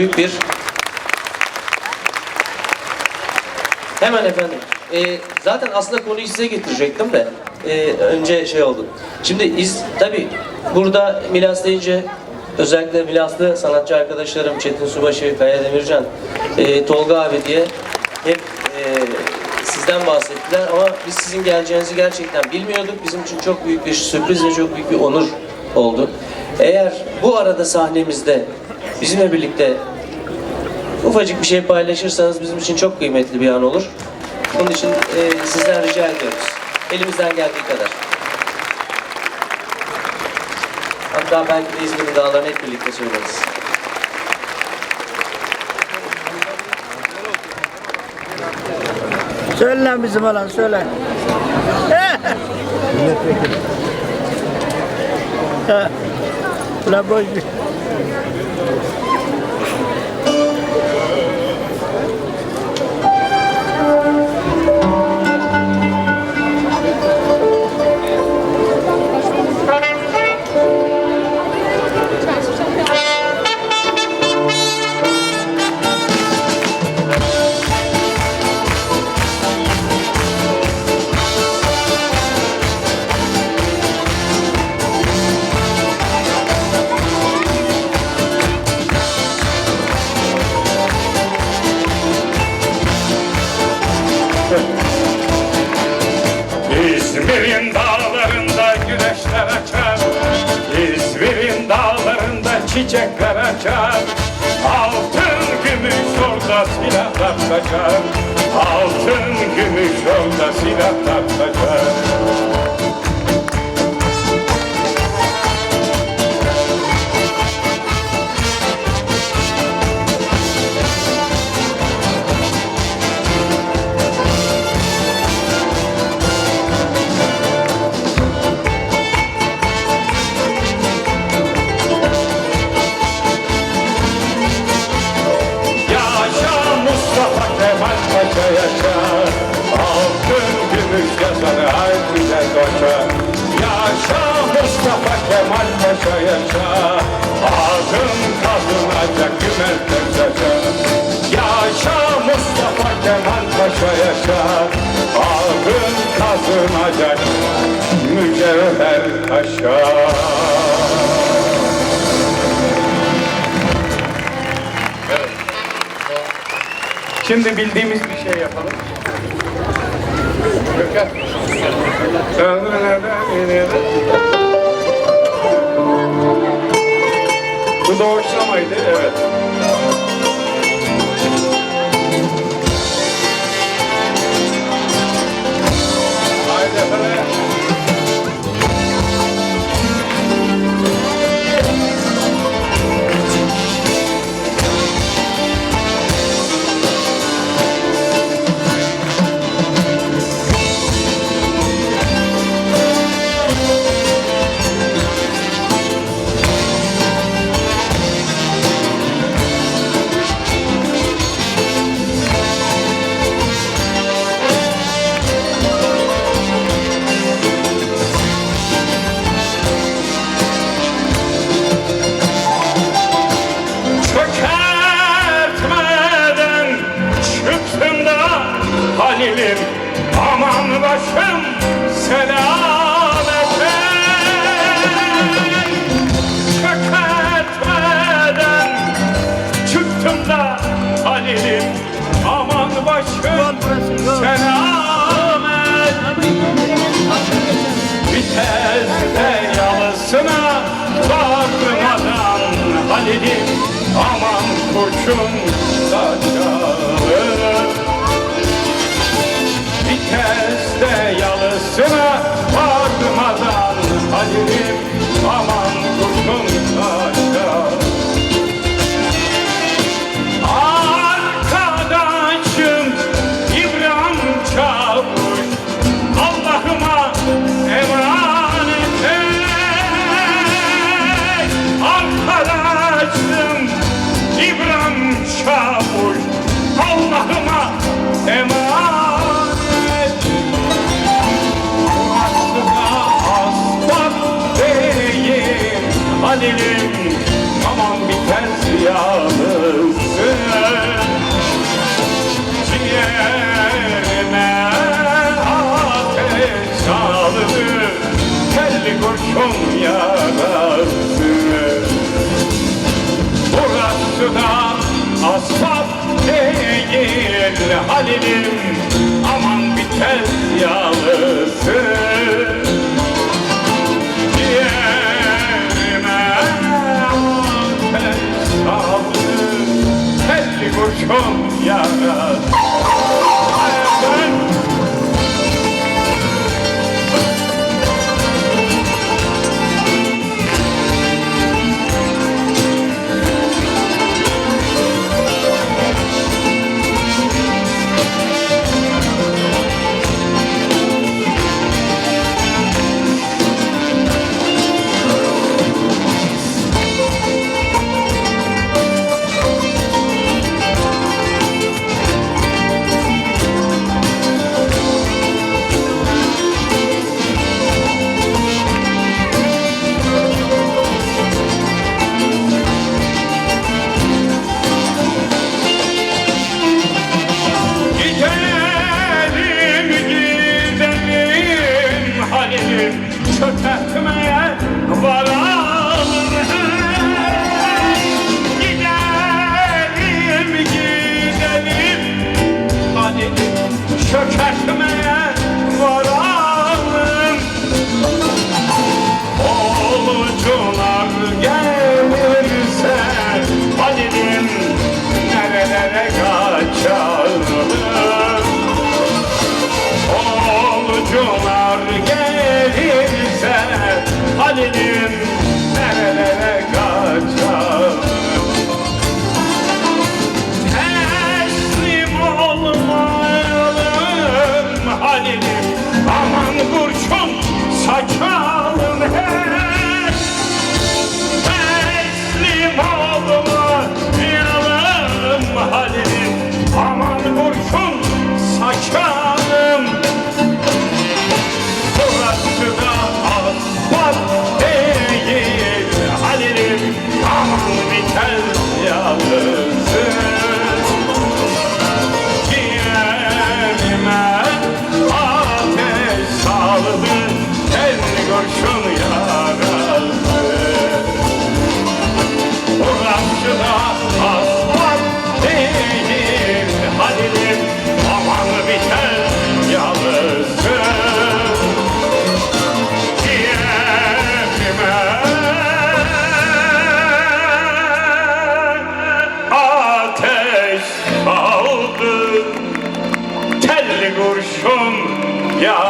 Büyük bir Hemen efendim. Ee, zaten aslında konuyu size getirecektim de ee, önce şey oldu. Şimdi iz tabi burada Milas deyince özellikle Milaslı sanatçı arkadaşlarım Çetin Subaşı, Kaya Demircan, ee, Tolga abi diye hep ee, sizden bahsettiler ama biz sizin geleceğinizi gerçekten bilmiyorduk. Bizim için çok büyük bir sürpriz ve çok büyük bir onur oldu. Eğer bu arada sahnemizde bizimle birlikte ufacık bir şey paylaşırsanız bizim için çok kıymetli bir an olur. Bunun için e, sizden rica ediyoruz. Elimizden geldiği kadar. Hatta belki de İzmir'in dağlarını hep birlikte söyleriz. Söyle lan bizim olan söyle. Ha. Ulan boş ver. İzmir'in dağlarında güneşler açar. İzmir'in dağlarında çiçekler açar. Altın gümüş orada silahlar saçar. Altın gümüş orada silahlar saçar Yazanı ay güzel başa Yaşa Mustafa Kemal Paşa yaşa. Ağzın kazınacak gümelten saça Yaşa Mustafa Kemal Paşa yaşa. Ağzın kazınacak mücevher taşa Şimdi bildiğimiz bir şey yapalım. Bu doğuşlamaydı, evet. Aman koçum saçalım Viteste yalısına varmadan Halil'im aman Halilim aman biter yalnızsın Ciğerime ateş aldı Telli kurşun yarası. Burası da asfalt değil Halilim aman biter yalnızsın Halil'im aldı Telli kurşun yarası